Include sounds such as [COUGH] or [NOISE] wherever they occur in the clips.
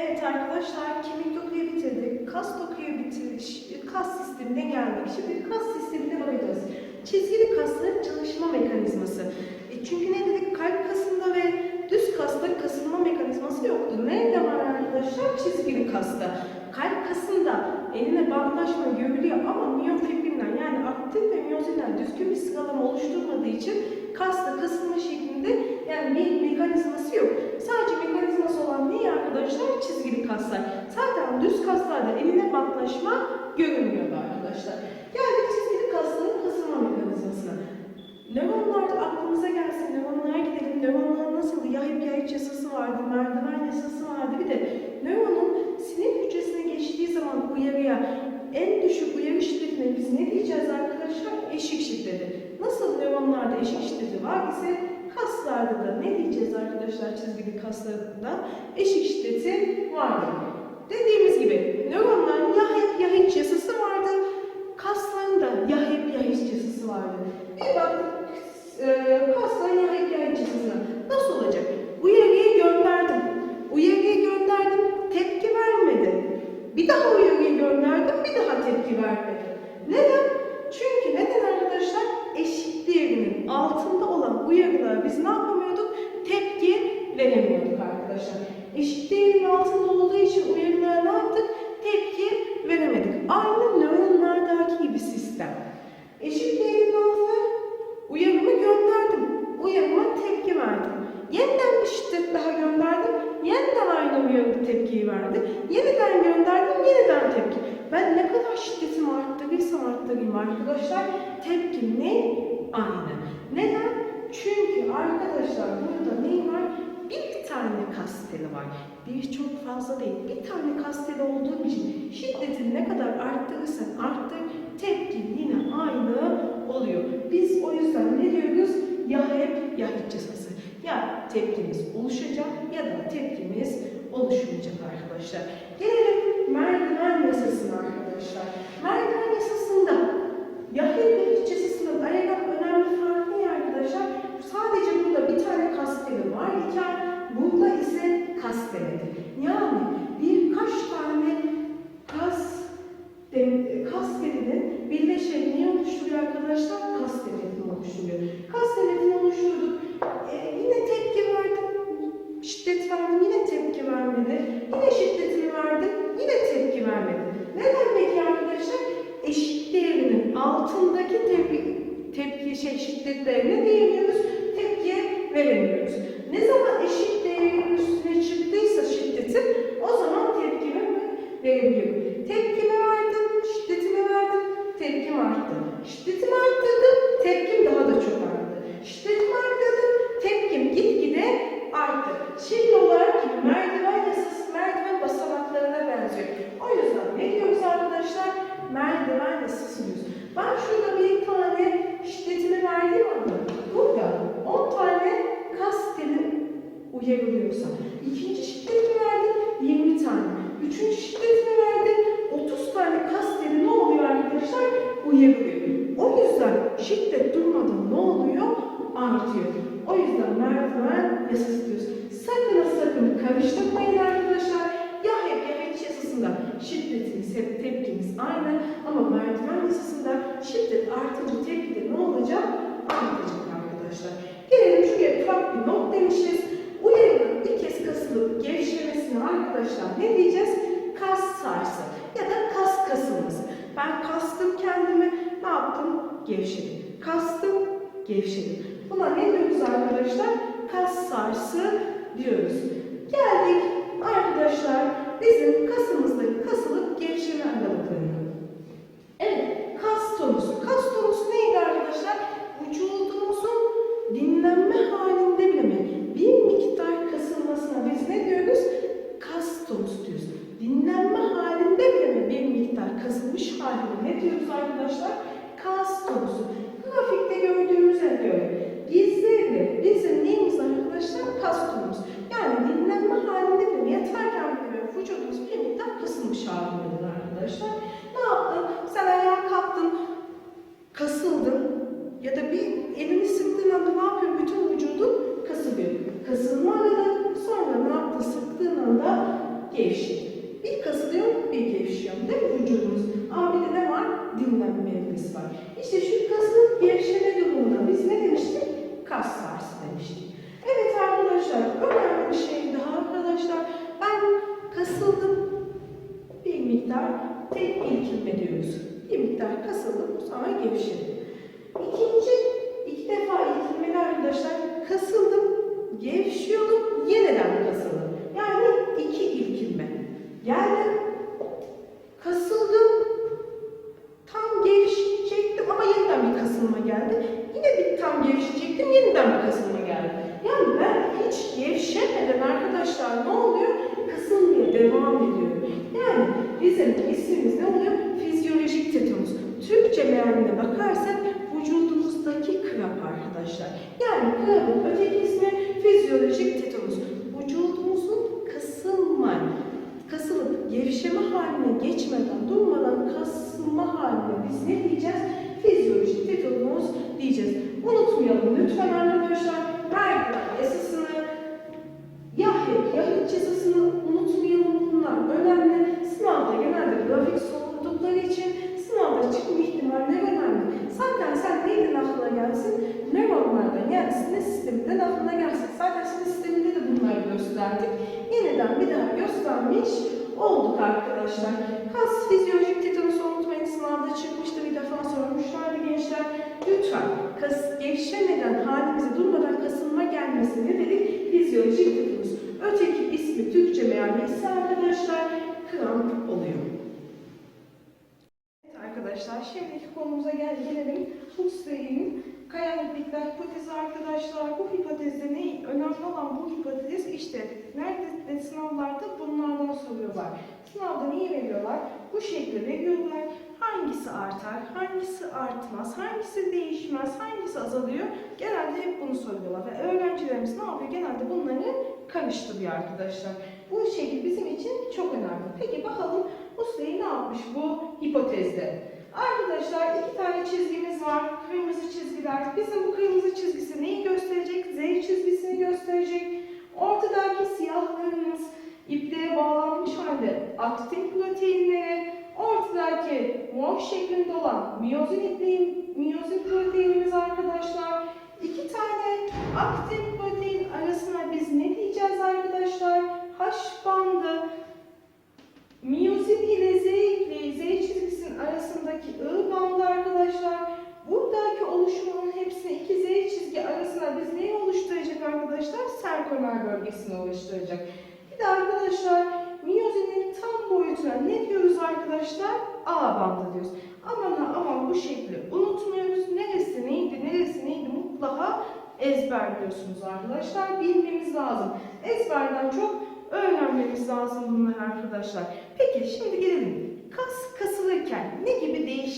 Evet arkadaşlar kemik dokuyu bitirdik. Kas dokuyu bitirdik. Kas sistemine geldik. Şimdi kas sistemine bakacağız. Çizgili kasların çalışma mekanizması. E çünkü ne dedik? Kalp kasında ve düz kasta kasılma mekanizması yoktu. Nerede var arkadaşlar? Çizgili kasta. Kalp kasında eline bandajma görülüyor ama miyofibrinler yani aktif ve miyozinler düzgün bir sıralama oluşturmadığı için kasta kasılma şeklinde yani bir mekanizması yok. Sadece mekanizması olan ne arkadaşlar? Çizgili kaslar. Zaten düz kaslarda eline bantlaşma görünmüyordu arkadaşlar. Geldik çizgili kasların kasılma mekanizmasına. Nöronlar aklımıza gelsin, nöronlara gidelim. Nöronlar nasıldı? Yahip yahip yasası vardı, merdiven yasası vardı. Bir de nöronun sinir hücresine geçtiği zaman uyarıya, en düşük uyarı şiddetine biz ne diyeceğiz arkadaşlar? Eşik şiddeti. Nasıl nöronlarda eşik şiddeti var ise kaslarda da ne diyeceğiz arkadaşlar çizgili kaslarında? Eşik şiddeti vardır. Dediğimiz gibi nöronların yahip yahiç yasası vardı. Kasların da yahip yahiç yasası vardı. Bir baktık e, kasların yahip yahiç yasasına. Nasıl olacak? Uyarıyı gönderdim. Uyarıyı gönderdim. Tepki vermedi. Bir daha uyarıyı gönderdim. Bir daha tepki vermedi. Neden? Çünkü neden arkadaşlar? Eşik değerinin altında uyarılara biz ne yapamıyorduk? Tepki veremiyorduk arkadaşlar. Eşik değerinin altında olduğu için uyarılara ne yaptık? Tepki veremedik. Aynı nöronlardaki gibi sistem. Eşik değerinin altına uyarımı gönderdim. Uyarıma tepki verdim. Yeniden bir şiddet daha gönderdim. Yeniden aynı uyarı tepkiyi verdi. Yeniden gönderdim, yeniden tepki. Ben ne kadar şiddetimi arttırırsam arttırayım arkadaşlar, tepkim ne? Aynı. Neden? Çünkü arkadaşlar burada ne var? Bir tane kas teli var. Birçok fazla değil. Bir tane kas teli olduğu için şiddetini ne kadar arttırırsan arttır, tepkin yine aynı oluyor. Biz o yüzden ne diyoruz? Ya hep ya hiç cezası. Ya tepkimiz oluşacak ya da tepkimiz oluşmayacak arkadaşlar. Gelelim merdiven yasasına arkadaşlar. Merdiven yasasında ya hep hiç cezasının ayıran önemli farkı ne arkadaşlar? Sadece burada bir tane kas teli var iken burada ise kas telidir. Yani birkaç tane kas dem- kas telinin birleşerek ne oluşturuyor arkadaşlar? Kas telini oluşturuyor. Kas telini oluşturduk. Ee, yine tepki verdim. Şiddet verdim. Yine tepki vermedi. Yine şiddetini verdim. Yine tepki vermedi. Neden peki arkadaşlar? Eşit değerinin altındaki tepki, tepki şey şiddetlerine diyemiyoruz. Tepkiye veremiyoruz. Ne zaman eşit değerin üstüne çıktıysa şiddetin o zaman tepkimi verebiliyorum. Tepkimi verdim, şiddetimi verdim, tepkim arttı. Şiddetimi arttırdım, tepkim daha da çok arttı. Şiddetimi arttırdım, tepkim gitgide arttı. Şimdi olarak gibi merdiven yasası, merdiven basamaklarına benziyor. O yüzden ne diyoruz arkadaşlar? Merdiven yasası diyoruz. Ben şurada bir tane şiddetimi verdiğim anda burada 10 tane kas telim uyarılıyorsa, ikinci şiddetimi verdim 20 tane, üçüncü şiddetimi verdim 30 tane kas teli ne oluyor arkadaşlar? Uyarılıyor. O yüzden şiddet durmadan ne oluyor? Artıyor. O yüzden merdiven yasası diyoruz. Sakın sakın karıştırmayın arkadaşlar. Ya hep ya hiç yasasında şiddetimiz hep tepkimiz aynı ama merdiven yasasında şiddet artınca tepki de ne olacak? Artacak arkadaşlar. Gelelim şuraya ufak bir not demişiz. Uyarının bir kez kasılıp gevşemesine arkadaşlar ne diyeceğiz? Kas sarsı ya da kas kasılması. Ben kastım kendimi ne yaptım? Gevşedim. Kastım gevşedim. Buna ne diyoruz arkadaşlar? Kas sarsı diyoruz. Geldik arkadaşlar bizim kasımızdaki kasılıp gevşeme aralıklarına. Evet, kas tonusu. Kas tonusu neydi arkadaşlar? Vücudumuzun dinlenme halinde bile mi? Bir miktar kasılmasına biz ne diyoruz? Kas tonusu diyoruz. Dinlenme halinde bile mi bir miktar kasılmış halinde ne diyoruz arkadaşlar? Kas tonusu. Grafikte gördüğümüze göre gizli bizim neyimiz arkadaşlar? Kas tonumuz. Yani dinlenme halinde bile mi? Yatarken bile vücudumuz bir miktar kasılmış halindedir arkadaşlar. Ne yaptın? Sen ayağa kalktın, kasıldın ya da bir elini sıktığın anda ne yapıyor? Bütün vücudun kasılıyor. Kasılma aradı. Sonra ne yaptın? Sıktığın anda gevşiyor. Bir kasılıyor, bir gevşiyor. Değil mi vücudumuz? Ama bir de ne var? Dinlenme evresi var. İşte şu kasın gevşeme durumuna biz ne demiştik? Kas sarsı demiştik. Evet arkadaşlar, önemli bir şey daha arkadaşlar. Ben kasıldım, bir miktar tek ilkilme diyoruz. Bir miktar kasıldım, sonra gevşedim. İkinci, iki defa ilkilmeli arkadaşlar. Kasıldım, gevşiyordum, yeniden kasıldım. Yani iki ilkilme. Geldim, kasıldım, tam gevşecektim ama yeniden bir kasılma geldi. Yine bir tam gevşecektim, yeniden bir kasılma geldi. Yani ben hiç gevşemeden arkadaşlar ne oluyor? Kasılmaya devam ediyorum. Yani bizim ismimiz ne oluyor? Mealine bakarsak vücudumuzdaki kramp arkadaşlar. Yani krampın öteki ismi fizyolojik tetanus. Vücudumuzun kasılma, kasılıp gevşeme haline geçmeden, durmadan kasılma haline biz ne diyeceğiz? Fizyolojik tetanus diyeceğiz. Unutmayalım lütfen arkadaşlar. Merdiven yasasını, Yahya, Yahya cezasını unutmayalım bunlar önemli. Sınavda genelde grafik sorulduğu için sınavda çıkma ihtimalleri önemli. Zaten sen neydin aklına gelsin? Nöronlardan yani sinir sisteminden aklına gelsin. Zaten sinir sisteminde de bunları gösterdik. Yeniden bir daha göstermiş olduk arkadaşlar. Kas fizyolojik tetanusu unutmayın sınavda çıkmıştı bir defa sormuşlardı gençler. Lütfen kas gevşemeden halimize durmadan kasılma gelmesini dedik fizyolojik tetanus. Öteki ismi Türkçe meali ise arkadaşlar kramp oluyor. Arkadaşlar şimdiki konumuza gel gelelim. Huxley'in kayalıklıklar hipotezi arkadaşlar. Bu hipotezde ne? Önemli olan bu hipotez işte nerede sınavlarda bunlardan soruyorlar. Sınavda neyi veriyorlar? Bu şekli veriyorlar. Hangisi artar, hangisi artmaz, hangisi değişmez, hangisi azalıyor? Genelde hep bunu soruyorlar ve öğrencilerimiz ne yapıyor? Genelde bunları karıştırıyor arkadaşlar. Bu şekil bizim için çok önemli. Peki bakalım Huxley ne yapmış bu hipotezde? Arkadaşlar iki tane çizgimiz var. Kırmızı çizgiler. Bizim bu kırmızı çizgisi neyi gösterecek? Z çizgisini gösterecek. Ortadaki siyahlarımız ipliğe bağlanmış halde aktin proteinleri. Ortadaki mor şeklinde olan miyozin ipliği, miyozin proteinimiz arkadaşlar. İki tane aktin protein arasına biz ne diyeceğiz arkadaşlar? H bandı Miyozin ile Z ipliği, Z arasındaki I bandı arkadaşlar. Buradaki oluşumun hepsini iki Z çizgi arasına biz neyi oluşturacak arkadaşlar? Sarkomer bölgesini oluşturacak. Bir de arkadaşlar miyozinin tam boyutuna ne diyoruz arkadaşlar? A bandı diyoruz. Aman ha aman bu şekli unutmuyoruz. Neresi neydi, neresi neydi mutlaka ezberliyorsunuz arkadaşlar. Bilmemiz lazım. Ezberden çok öğrenmemiz lazım bunları arkadaşlar. Peki şimdi gelelim. Kas gibi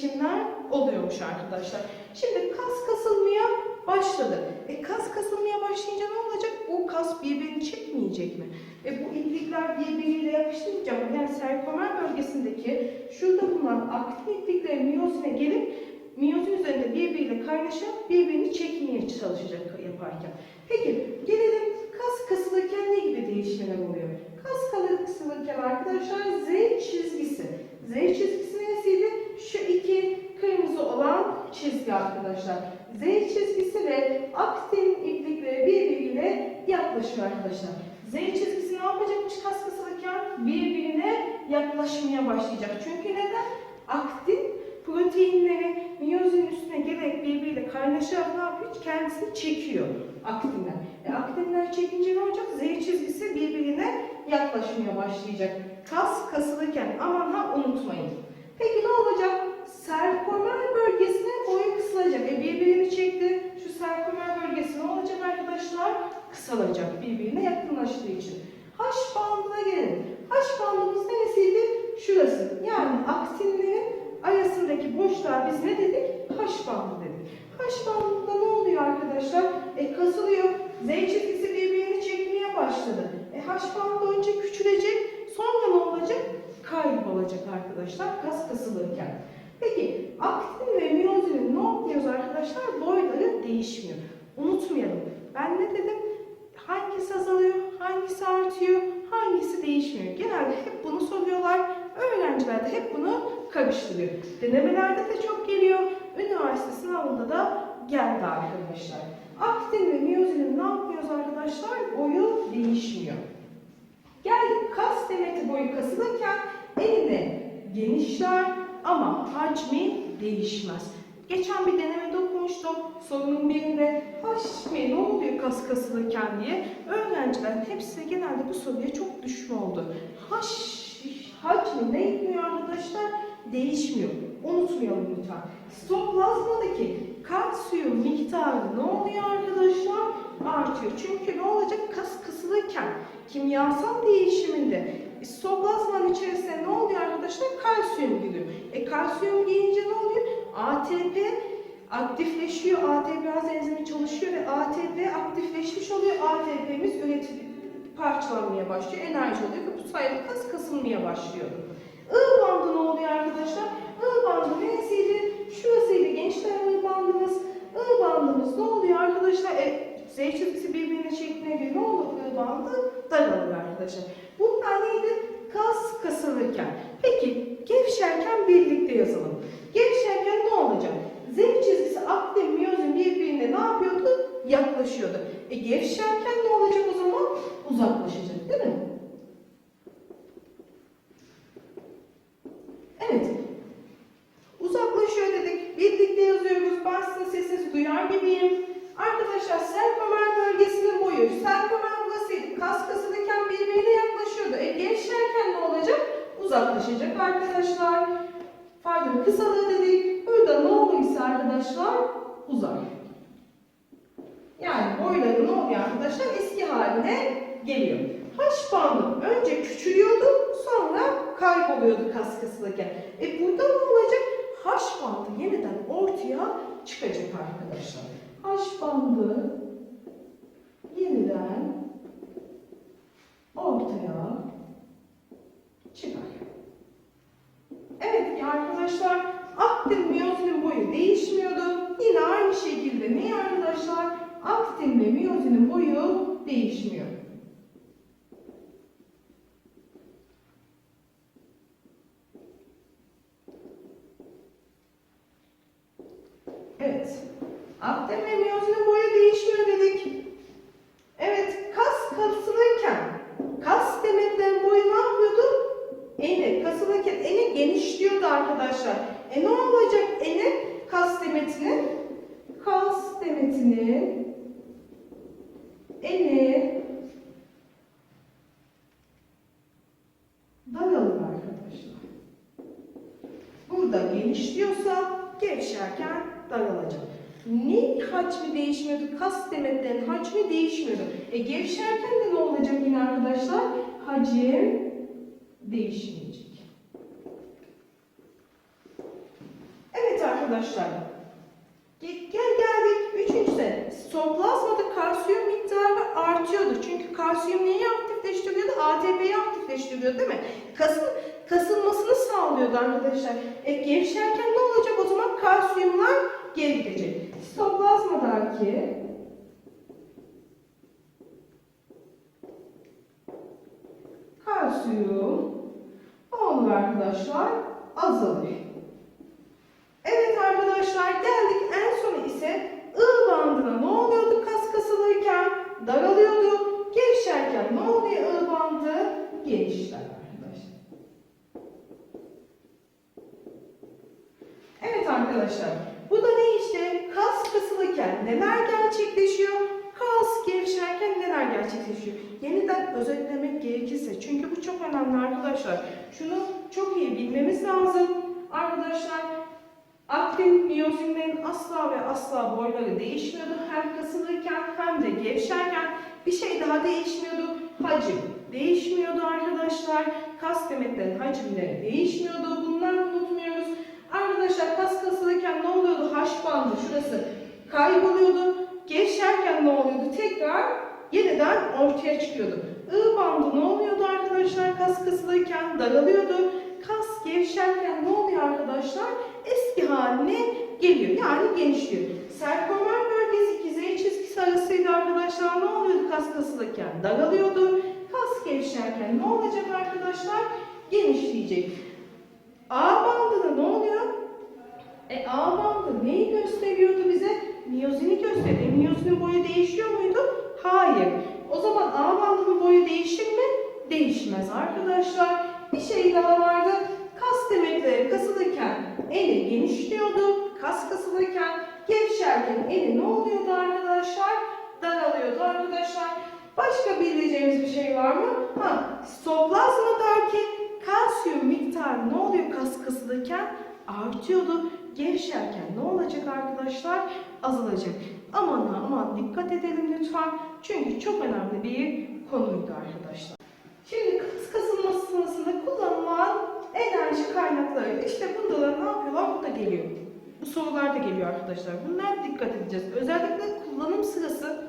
değişimler oluyormuş arkadaşlar? Şimdi kas kasılmaya başladı. E kas kasılmaya başlayınca ne olacak? Bu kas birbirini çekmeyecek mi? E bu iplikler birbiriyle yapıştıracak mı? Yani sarkomer bölgesindeki şurada bulunan aktin iplikler miyozine gelip miyozin üzerinde birbiriyle kaynaşıp birbirini çekmeye çalışacak yaparken. Peki gelelim kas kasılırken ne gibi değişimler oluyor? Kas kasılırken arkadaşlar Z çizgisi. Z çizgisi nesiydi? Şu iki kırmızı olan çizgi arkadaşlar. Z çizgisi ve aktin iplikleri birbiriyle yaklaşıyor arkadaşlar. Z çizgisi ne yapacakmış kas kasılırken? Birbirine yaklaşmaya başlayacak. Çünkü neden? Aktin proteinleri miyozin üstüne gelerek birbiriyle kaynaşarak ne yapıyor? Kendisini çekiyor aktinler. E, aktinler çekince ne olacak? Z çizgisi birbirine yaklaşmaya başlayacak. Kas kasılırken aman ha unutmayın. Peki ne olacak? Sarkomer bölgesine boyu kısalacak. E birbirini çekti. Şu sarkomer bölgesi ne olacak arkadaşlar? Kısalacak birbirine yakınlaştığı için. H bandına gelin. H bandımız neresiydi? Şurası. Yani aktinlerin arasındaki boşluğa biz ne dedik? H bandı dedik. H bandında ne oluyor arkadaşlar? E kasılıyor. Z çizgisi birbirini çekmeye başladı. E H bandı önce küçülecek. Sonra ne olacak? Kaybolacak arkadaşlar kas kasılırken. Peki aktin ve miyozinin ne yapıyoruz arkadaşlar? Boyları değişmiyor. Unutmayalım. Ben ne dedim? Hangisi azalıyor? Hangisi artıyor? Hangisi değişmiyor. Genelde hep bunu soruyorlar. Öğrenciler de hep bunu karıştırıyor. Denemelerde de çok geliyor. Üniversite sınavında da geldi arkadaşlar. Aktin ve miyozinin ne yapıyoruz arkadaşlar? Boyu değişmiyor. Geldik kas demeti boyu kasılırken eline genişler ama hacmi değişmez. Geçen bir denemede okumuştum. Sorunun birinde hacmi ne oluyor kas kasılırken diye. Öğrencilerin hepsi de genelde bu soruya çok düşme oldu. Haş, hacmi ne etmiyor arkadaşlar? Değişmiyor. Unutmayalım lütfen. Stoplazmadaki kalsiyum miktarı ne oluyor arkadaşlar? Artıyor. Çünkü ne olacak? Kas kısılırken kimyasal değişiminde stoplazmanın içerisinde ne oluyor arkadaşlar? Kalsiyum giriyor. E kalsiyum girince ne oluyor? ATP aktifleşiyor. ATP enzimi çalışıyor ve ATP aktifleşmiş oluyor. ATP'miz üretilip parçalanmaya başlıyor. Enerji oluyor ve bu sayede kas kasılmaya başlıyor. I bandı ne oluyor arkadaşlar? I bandı neresiydi? Şurasıydı gençler I bandımız. I bandımız ne oluyor arkadaşlar? E, Z çizgisi birbirine şekline göre I bandı? Daralır arkadaşlar. Bunlar neydi? Kas kasılırken. Peki gevşerken birlikte yazalım. Gevşerken ne olacak? Z çizgisi aktin miyozin birbirine ne yapıyordu? Yaklaşıyordu. E gevşerken ne olacak o zaman? Uzaklaşacak değil mi? Evet. Uzaklaşıyor dedik. Birlikte yazıyoruz. Ben sizin duyar gibiyim. Arkadaşlar serkomer bölgesinin boyu. Serkomer burasıydı. Kas kasılırken birbirine yaklaşıyordu. E gevşerken ne olacak? Uzaklaşacak arkadaşlar. Pardon kısalığı dedik. Burada ne oluyorsa arkadaşlar uzar. Yani boyları ne oluyor arkadaşlar? Eski haline geliyor. Haş bandı önce küçülüyordu sonra kayboluyordu kas kasılırken. E burada ne olacak? Haş bandı yeniden ortaya çıkacak arkadaşlar. Haş bandı yeniden ortaya çıkar. Evet arkadaşlar aktin miyozinin boyu değişmiyordu. Yine aynı şekilde ne arkadaşlar? Aktin ve miyozinin boyu değişmiyor. Evet. Ve miyozinin boyu değişmiyor dedik. Evet, kas kasılırken kas demetlerin boyu ne yapıyordu? Eni kasılırken eni genişliyordu arkadaşlar. E ne olacak eni kas demetinin? Kas demetinin eni daralır arkadaşlar. Burada genişliyorsa gevşerken daralacak. Ne hacmi değişmiyordu? Kas demetlerin hacmi değişmiyordu. E gevşerken de ne olacak yine arkadaşlar? Hacim değişmeyecek. Evet arkadaşlar. Gel, gel geldik üçüncüse. Stoplazmada kalsiyum miktarı artıyordu. Çünkü kalsiyum neyi aktifleştiriyordu? ATP'yi aktifleştiriyordu değil mi? Kasın, kasılmasını sağlıyordu arkadaşlar. E, gevşerken ne olacak o zaman? Kalsiyumlar geri gidecek. Stoplazmadaki kalsiyum ne arkadaşlar? Azalıyor. Evet arkadaşlar geldik en sonu ise I bandına ne oluyordu kas kasılırken? Daralıyordu. Gevşerken ne oluyor I bandı? Genişler arkadaşlar. Evet arkadaşlar. Bu da ne işte? Kas kasılırken neler gerçekleşiyor? Kas gevşerken neler gerçekleşiyor? Yeniden özetlemek gerekirse çünkü bu çok önemli arkadaşlar. Şunu çok iyi bilmemiz lazım. Arkadaşlar Aktin miyozinlerin asla ve asla boyları değişmiyordu. Hem kasılırken hem de gevşerken bir şey daha değişmiyordu. Hacim değişmiyordu arkadaşlar. Kas demetlerin hacimleri değişmiyordu. Bunları unutmuyoruz. Arkadaşlar kas kasılırken ne oluyordu? Haş bandı şurası kayboluyordu. Gevşerken ne oluyordu? Tekrar yeniden ortaya çıkıyordu. I bandı ne oluyordu arkadaşlar? Kas kasılırken daralıyordu. Kas gevşerken ne oluyor arkadaşlar? Eski haline geliyor. Yani genişliyor. Serkomer bölgesi ikizey çizgisi arasıyla arkadaşlar ne oluyordu kas kasılırken? Daralıyordu. Kas gevşerken ne olacak şey. A bandında ne oluyor? E A bandı neyi gösteriyordu bize? Miyozini gösteriyor. E, miyozinin boyu değişiyor muydu? Hayır. O zaman A bandının boyu değişir mi? Değişmez arkadaşlar. Bir şey daha vardı. Kas demetleri kasılırken eli genişliyordu. Kas kasılırken gevşerken eli ne oluyordu arkadaşlar? Daralıyordu arkadaşlar. Başka bileceğimiz bir şey var mı? Ha, sitoplazmadaki kalsiyum miktarı ne oluyor kas kasılırken? Artıyordu. Gevşerken ne olacak arkadaşlar? Azalacak. Aman aman dikkat edelim lütfen. Çünkü çok önemli bir konuydu arkadaşlar. Şimdi kas kasılması sırasında kullanılan enerji kaynakları. İşte bunda da ne yapıyorlar? Bu da geliyor. Bu sorular da geliyor arkadaşlar. Bunlar dikkat edeceğiz. Özellikle kullanım sırası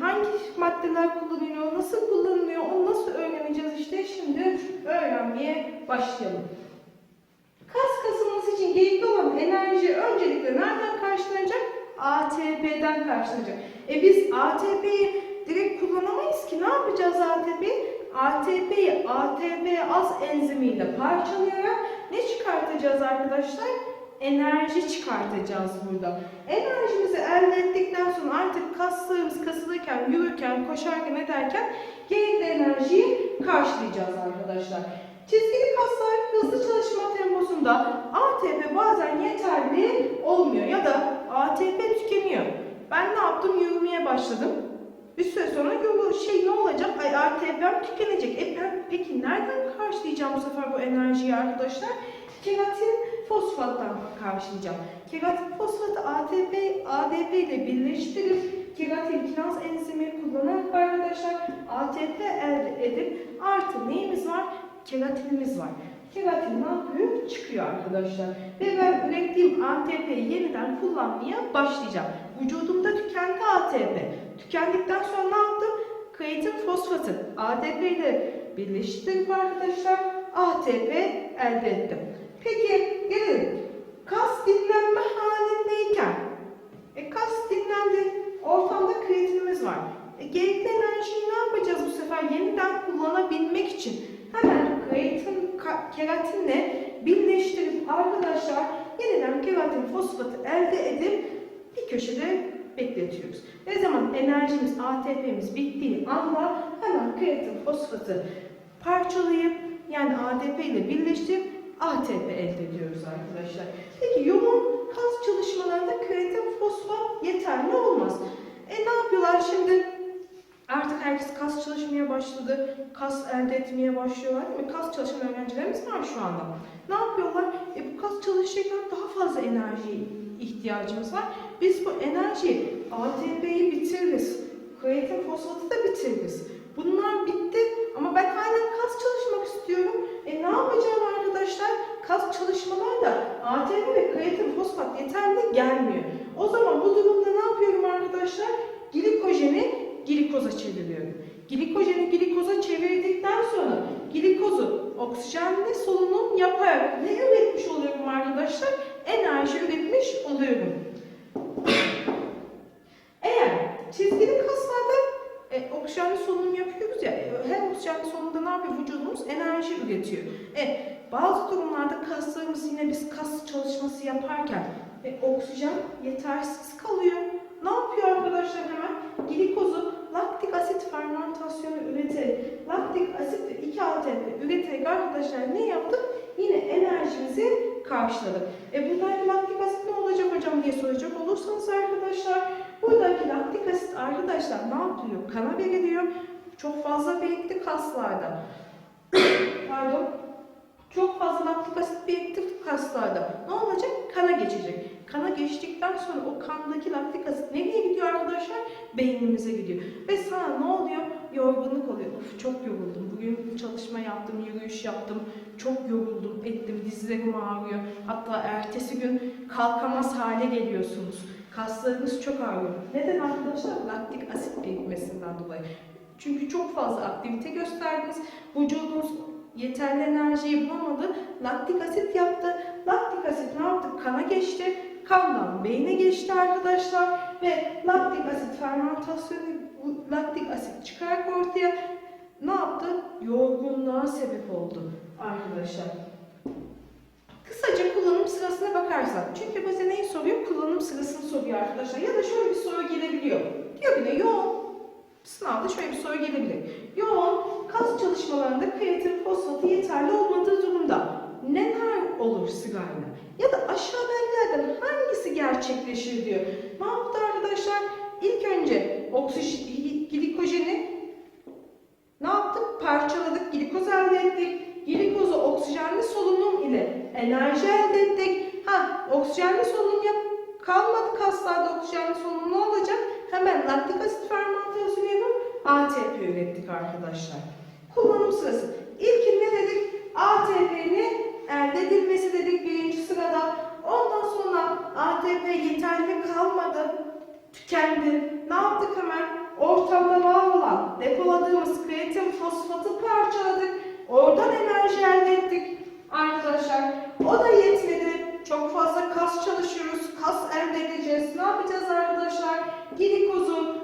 hangi maddeler kullanılıyor, nasıl kullanılıyor, onu nasıl öğreneceğiz işte şimdi öğrenmeye başlayalım. Kas kasılması için gerekli olan enerji öncelikle nereden karşılanacak? ATP'den karşılanacak. E biz ATP'yi direkt kullanamayız ki. Ne yapacağız ATP'yi? ATP'yi ATP az enzimiyle parçalayarak ne çıkartacağız arkadaşlar? Enerji çıkartacağız burada. Enerjimizi elde ettikten sonra artık kaslarımız kasılırken, yürürken, koşarken ederken gerekli enerjiyi karşılayacağız arkadaşlar. Çizgili kaslar hızlı çalışma temposunda ATP bazen yeterli olmuyor ya da ATP tükeniyor. Ben ne yaptım? Yürümeye başladım. Bir süre sonra bu şey ne olacak? Ay ATP'm tükenecek. E ben peki nereden karşılayacağım bu sefer bu enerjiyi arkadaşlar? Keratin fosfattan karşılayacağım. Keratin fosfatı ATP, ADP ile birleştirip keratin kinaz enzimi kullanarak arkadaşlar ATP elde edip artı neyimiz var? Keratinimiz var. Keratin ne yapıyor? Çıkıyor arkadaşlar. Ve ben ürettiğim ATP'yi yeniden kullanmaya başlayacağım. Vücudumda tükendi ATP. Tükendikten sonra ne yaptım? Kreatin fosfatı ATP ile birleştirip arkadaşlar ATP elde ettim. Peki gelelim. Kas dinlenme halindeyken e, kas dinlendi. Ortamda kreatinimiz var. E, gerekli enerjiyi ne yapacağız bu sefer yeniden kullanabilmek için? Hemen kreatin ka- keratinle birleştirip arkadaşlar yeniden keratin fosfatı elde edip bir köşede bekletiyoruz. Ne zaman enerjimiz, ATP'miz bittiği anda hemen kreatin fosfatı parçalayıp yani ADP ile birleştirip ATP elde ediyoruz arkadaşlar. Peki yoğun kas çalışmalarında kreatin fosfat yeterli olmaz. E ne yapıyorlar şimdi? Artık herkes kas çalışmaya başladı. Kas elde etmeye başlıyorlar değil mi? Kas çalışan öğrencilerimiz var şu anda. Ne yapıyorlar? E bu kas çalışırken daha fazla enerjiye ihtiyacımız var. Biz bu enerjiyi ATP'yi bitiririz. Kreatin fosfatı da bitiririz. Bunlar bitti ama ben hala kas çalışmak istiyorum. E ne yapacağım arkadaşlar? Kas çalışmalarda ATP ve kreatin fosfat yeterli gelmiyor. O zaman bu durumda ne yapıyorum arkadaşlar? Glikojeni glikoza çeviriyorum. Glikojeni glikoza çevirdikten sonra glikozu oksijenle solunum yaparak ne üretmiş oluyorum arkadaşlar? Enerji üretmiş oluyorum. Eğer çizgili kaslarda e, oksijenli solunum yapıyoruz ya, e, her oksijenli solunumda ne yapıyor vücudumuz? Enerji üretiyor. E, bazı durumlarda kaslarımız yine biz kas çalışması yaparken e, oksijen yetersiz kalıyor. Ne yapıyor arkadaşlar hemen? Glikozu laktik asit fermentasyonu üreterek, laktik asit ve 2 ATP üreterek arkadaşlar ne yaptık? Yine enerjimizi karşıladık. E buradaki laktik asit ne olacak hocam diye soracak olursanız arkadaşlar, buradaki laktik asit arkadaşlar ne yapıyor? Kana veriliyor. Çok fazla birikti kaslarda. [COUGHS] Pardon. Çok fazla laktik asit birikti kaslarda. Ne olacak? Kana geçecek. Kana geçtikten sonra o kandaki laktik asit nereye gidiyor arkadaşlar? Beynimize gidiyor. Ve sana ne oluyor? Yorgunluk oluyor. Of çok yoruldum. Bugün çalışma yaptım, yürüyüş yaptım. Çok yoruldum, ettim. Dizlerim ağrıyor. Hatta ertesi gün kalkamaz hale geliyorsunuz. Kaslarınız çok ağrıyor. Neden arkadaşlar? Laktik asit birikmesinden dolayı. Çünkü çok fazla aktivite gösterdiniz. Vücudunuz yeterli enerjiyi bulamadı. Laktik asit yaptı. Laktik asit ne yaptı? Kana geçti. Kandan beyne geçti arkadaşlar. Ve laktik asit fermentasyonu bu laktik asit çıkarak ortaya ne yaptı? yorgunluğa sebep oldu arkadaşlar. Kısaca kullanım sırasına bakarsak. Çünkü bize neyi soruyor? Kullanım sırasını soruyor arkadaşlar. Ya da şöyle bir soru gelebiliyor. Diyor ki de yoğun sınavda şöyle bir soru gelebilir. Yoğun kas çalışmalarında kreatin fosfatı yeterli olmadığı durumda neler olur sigayla? Ya da aşağı belgelerden hangisi gerçekleşir diyor. Yaptı arkadaşlar? İlk önce oksijen, glikojeni ne yaptık? Parçaladık, glikoz elde ettik. Glikozu oksijenli solunum ile enerji elde ettik. Ha, oksijenli solunum yap kalmadı kaslarda oksijenli solunum ne olacak? Hemen laktik asit fermentasyonu yapıp ATP ürettik arkadaşlar. Kullanım sırası. İlkin ne dedik? ATP'nin elde edilmesi dedik birinci sırada. Ondan sonra ATP yeterli kalmadı, tükendi. Ne yaptık hemen? Ortamda var olan depoladığımız kreatin fosfatı parçaladık. Oradan enerji elde ettik arkadaşlar. O da yetmedi. Çok fazla kas çalışıyoruz. Kas elde edeceğiz. Ne yapacağız arkadaşlar? Glikozu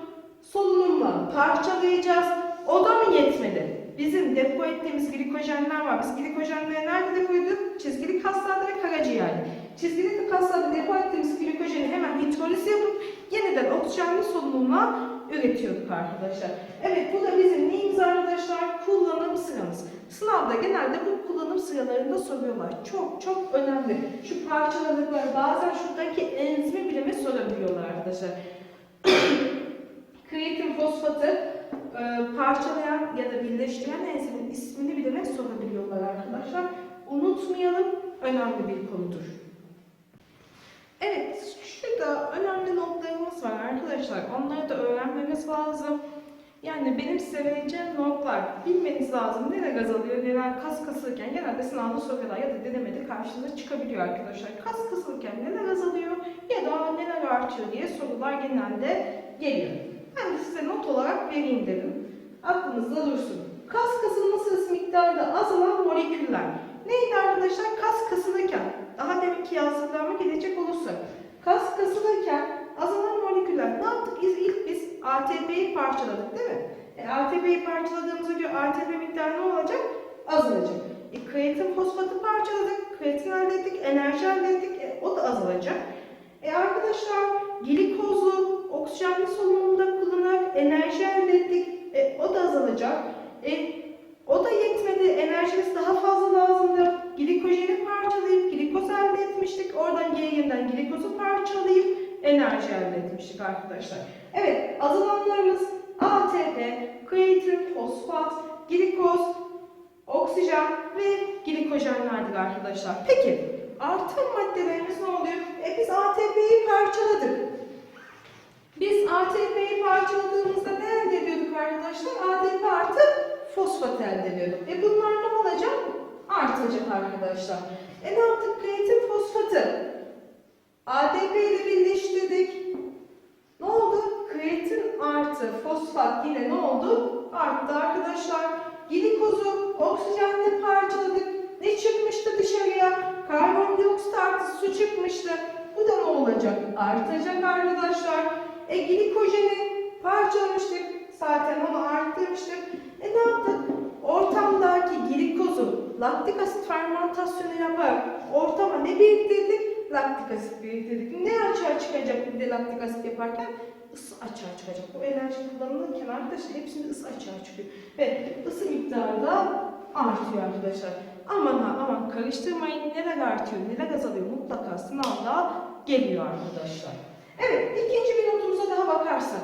solunumla parçalayacağız. O da mı yetmedi? Bizim depo ettiğimiz glikojenler var. Biz glikojenleri nerede depo? Çizgili kaslarda ve karaciğerde. Çizgili kaslarda depo ettiğimiz glikojeni hemen hidroliz yapıp yeniden oksijenli solunumla üretiyorduk arkadaşlar. Evet bu da bizim neyimiz arkadaşlar? Kullanım sıramız. Sınavda genelde bu kullanım sıralarında soruyorlar. Çok çok önemli. Şu parçaladıkları bazen şuradaki enzimi bile mi sorabiliyorlar arkadaşlar. [COUGHS] Kreatin fosfatı e, parçalayan ya da birleştiren enzimin ismini bile mi sorabiliyorlar arkadaşlar. Unutmayalım önemli bir konudur. Evet, şurada önemli notlarımız var arkadaşlar. Onları da öğrenmemiz lazım. Yani benim size vereceğim notlar bilmeniz lazım. Neler azalıyor, neler kas kasılırken genelde sınavda soruyorlar ya da denemede karşınıza çıkabiliyor arkadaşlar. Kas kasılırken neler azalıyor ya da neler artıyor diye sorular genelde geliyor. Ben de size not olarak vereyim dedim. Aklınızda dursun. Kas kasılma sırası miktarında azalan moleküller. Neydi arkadaşlar? Kas kasılırken, daha deminki yazdıklarıma gelecek olursak, kas kasılırken azalan moleküller. Ne yaptık? İlk, ilk biz ATP'yi parçaladık değil mi? E, ATP'yi parçaladığımıza göre ATP miktarı ne olacak? Azalacak. E, kreatin fosfatı parçaladık, kreatin elde ettik, enerji elde ettik, e, o da azalacak. E arkadaşlar glikozu oksijenli solunumda kullanarak enerji elde ettik, e, o da azalacak. E, o da yetmedi, enerjimiz daha fazla lazımdı. Glikojeni parçalayıp glikoz elde etmiştik. Oradan geri yeniden glikozu parçalayıp enerji elde etmiştik arkadaşlar. Evet, azalanlarımız ATP, kreatin, fosfat, glikoz, oksijen ve glikojenlerdir arkadaşlar. Peki, artan maddelerimiz ne oluyor? E biz ATP'yi parçaladık. Biz ATP'yi parçaladığımızda ne elde ediyorduk arkadaşlar? ATP artı fosfat elde ediyorduk. E bunlar ne olacak? Artacak arkadaşlar. E ne yaptık? Kreatin fosfatı. ATP ile birleştirdik. Ne oldu? Kreatin artı fosfat yine ne oldu? Arttı arkadaşlar. Glikozu oksijenle parçaladık. Ne çıkmıştı dışarıya? Karbondioksit artı su çıkmıştı. Bu da ne olacak? Artacak arkadaşlar. E glikojeni parçalamıştık. Zaten onu arttırmıştık. E ne yaptık? Ortamdaki glikozu laktik asit fermentasyonu yaparak ortama ne biriktirdik? Laktik asit biriktirdik. Ne açığa çıkacak bir de laktik asit yaparken? Isı açığa çıkacak. Bu enerji kullanılırken arkadaşlar hepsinde ısı açığa çıkıyor. Ve ısı miktarı da artıyor arkadaşlar. Aman ha aman karıştırmayın. Neler artıyor, neler azalıyor mutlaka sınavda geliyor arkadaşlar. Evet ikinci bir notumuza daha bakarsak.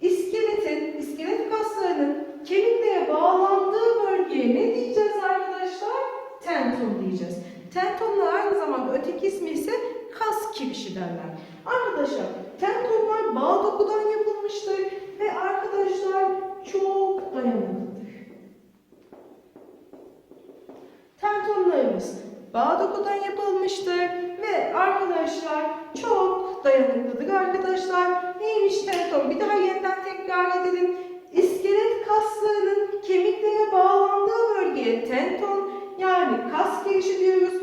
İskeletin, iskelet kaslarının kemiklere bağlandığı bölgeye ne diyeceğiz arkadaşlar? Tenton diyeceğiz. Tentonlar aynı zamanda öteki ismi ise kas kirişi derler. Arkadaşlar tentonlar bağ dokudan yapılmıştır ve arkadaşlar çok dayanıklıdır. Tentonlarımız bağ dokudan yapılmıştır ve arkadaşlar çok dayanıklıdır arkadaşlar. Neymiş tenton? Bir daha yeniden tekrar edelim. İskelet kaslarının kemiklere bağlandığı bölgeye tenton yani kas girişi diyoruz.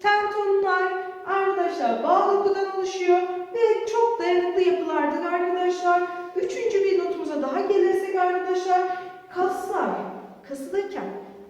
Tentonlar arkadaşlar bağ dokudan oluşuyor ve çok dayanıklı yapılardır arkadaşlar. Üçüncü bir notumuza daha gelirsek arkadaşlar kaslar. Kasılırken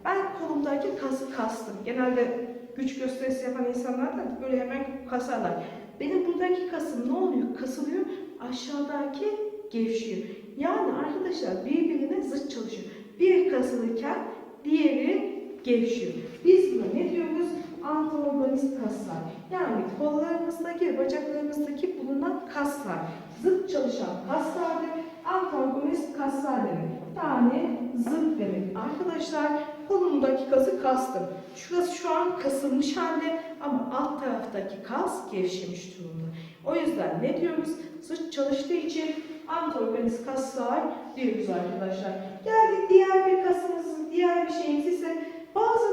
ben kolumdaki kası kastım. Genelde güç gösterisi yapan insanlar da böyle hemen kasarlar. Benim buradaki kasım ne oluyor? Kasılıyor. Aşağıdaki gevşiyor. Yani arkadaşlar birbirine zıt çalışıyor. Bir kasılırken diğeri gevşiyor. Biz buna ne diyoruz? Antagonist kaslar. Yani kollarımızdaki, bacaklarımızdaki bulunan kaslar. Zıt çalışan kaslardır. Antagonist kaslar demek. Yani zıt demek. Arkadaşlar kolumdaki kası kastım. Şurası şu an kasılmış halde ama alt taraftaki kas gevşemiş durumda. O yüzden ne diyoruz? Zıt çalıştığı için antagonist kaslar diyoruz arkadaşlar. Geldik diğer bir kasımızın, diğer bir şeyimiz ise bazı,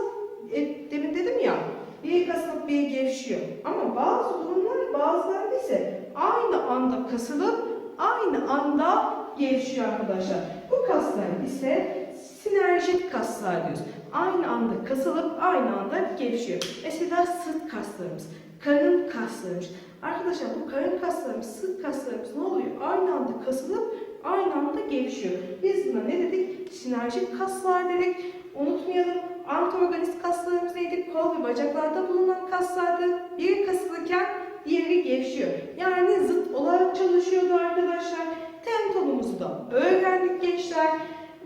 e, demin dedim ya, bir kasılıp bir gevşiyor. Ama bazı durumlar, bazıları ise aynı anda kasılıp aynı anda gevşiyor arkadaşlar. Bu kaslar ise sinerjik kaslar diyoruz. Aynı anda kasılıp aynı anda gevşiyor. Mesela sırt kaslarımız, karın kaslarımız. Arkadaşlar bu karın kaslarımız, sırt kaslarımız ne oluyor? Aynı anda kasılıp aynı anda gevşiyor. Biz buna ne dedik? Sinerjik kaslar dedik. Unutmayalım. Antagonist kaslarımız neydi? Kol ve bacaklarda bulunan kaslardı. Biri kasılırken diğeri gevşiyor. Yani zıt olarak çalışıyordu arkadaşlar. Tempomumuzu da öğrendik gençler.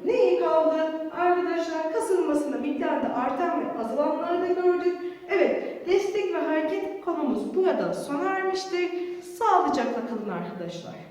Neyi kaldı? Arkadaşlar kasılmasında miktarda artan ve azalanları da gördük. Evet, destek ve hareket konumuz burada sona ermiştir. Sağlıcakla kalın arkadaşlar.